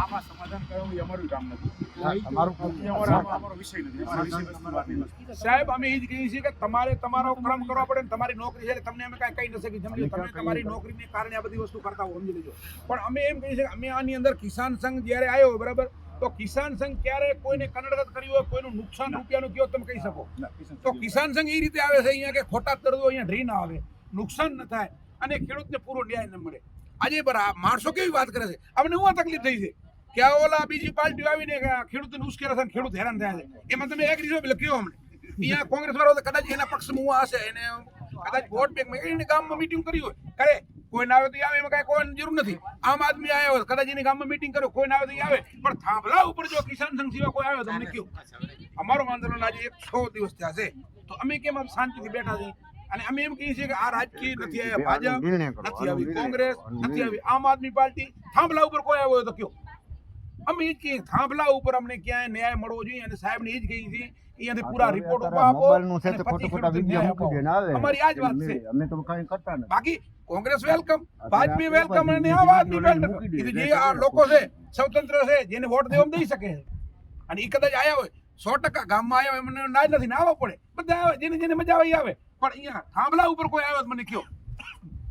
આમાં સમાધાન કરવું એ અમારું કામ નથી. અમારો વિષય. સાહેબ અમે એ જ કહીએ છીએ કે તમારે તમારો ક્રમ કરવો પડે ને તમારી નોકરી છે તમને અમે કાંઈ કહી ન શકીએ. સમજી તમે તમારી નોકરીને કારણે આ બધી વસ્તુ કરતા હો સમજી લેજો. પણ અમે એમ કહીએ છીએ અમે આની અંદર કિસાન સંઘ જ્યારે આવ્યો બરાબર? તો કિસાન સંઘ ક્યારે કોઈને કનડગત કર્યું હોય કોઈનું નુકસાન રૂપિયાનું કયો તમે કહી શકો? તો કિસાન સંઘ એ રીતે આવે છે અહીંયા કે ખોટા તરદો અહીંયા ડ્રી ના આવે. નુકસાન ન થાય અને ખેડૂતને પૂરો ન્યાય ન મળે. આજે બરાબર માણસો કેવી વાત કરે છે? અમને હું તકલીફ થઈ છે? કે ઓલા બીજી પાર્ટીઓ આવીને ખેડૂતોને ઉશ્કેરે છે ખેડૂત હેરાન થયા છે. એમાં તમે એક રીઝો લખ્યો અમને. અહીંયા કોંગ્રેસ વાળો કદાચ એના પક્ષમાં હું હશે એને કદાચ વોટ બેંકમાં એને ગામમાં મીટિંગ કરી હોય. કરે કોઈ ના આવે તો આવે એમાં કાંઈ કોઈ જરૂર નથી. આમ આદમી આવ્યો હોય કદાચ એની ગામમાં મિટિંગ કર્યો કોઈ ના આવે તો આવે. પણ થાંભલા ઉપર જો કિસાન સંઘ સિવાય કોઈ આવ્યો તો અમને કયો અમારો આંદોલન આજે એકસો દિવસ થયા છે. તો અમે કેમ આમ શાંતિથી બેઠા છીએ? અને અમે એમ કહીએ છીએ કે આ રાજકીય નથી આવ્યા. ભાજપ નથી આવી. કોંગ્રેસ કરો. નથી આવી. આમ આદમી પાર્ટી થાંભલા ઉપર કોઈ આવ્યો તો કયો અમે કે થાંભલા ઉપર અમને ક્યાંય ન્યાય મળવો જોઈએ અને સાહેબને એ જ કહી છે અહીંયાથી પૂરા રિપોર્ટ આપો અને ખોટા ખેડૂતને ન્યાય અમારી આ જ વાત છે. અમે તો કઈ કરતા નથી. બાકી કોંગ્રેસ વેલકમ. ભાજપી વેલકમ અને આમ આદમી વેલકમ. જે આ લોકો છે સ્વતંત્ર છે જેને વોટ દેવા દઈ શકે. છે અને એ કદાચ આયા હોય સો ટકા ગામમાં આવ્યા હોય મને ના જ નથી ના આવવા પડે. બધા આવે જેને જેને મજા આવે આવે. પણ અહીંયા થાંભલા ઉપર કોઈ આવ્યો મને કયો.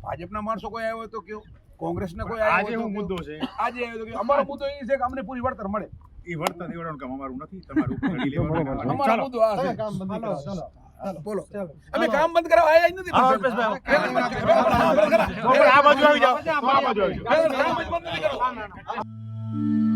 ભાજપના માણસો કોઈ આવ્યો હોય તો કયો. કોંગ્રેસના કોઈ આજે હું મુદ્દો છે. આજે આવ્યો તો અમારો મુદ્દો એ છે કે અમને પૂરી વળતર મળે. એ વળતર દેવડાવવાનું કામ અમારું નથી. તમારું અમારો મુદ્દો આ છે. બોલો. અમે કામ બંધ કરો આયા જ નથી હા, પહેલા. અલ્પેશભાઈ, પહેલા બંધ કરાવો. પહેલા બંધ આ બાજુ આવી જાઓ. આ બાજુ આવી જાઓ.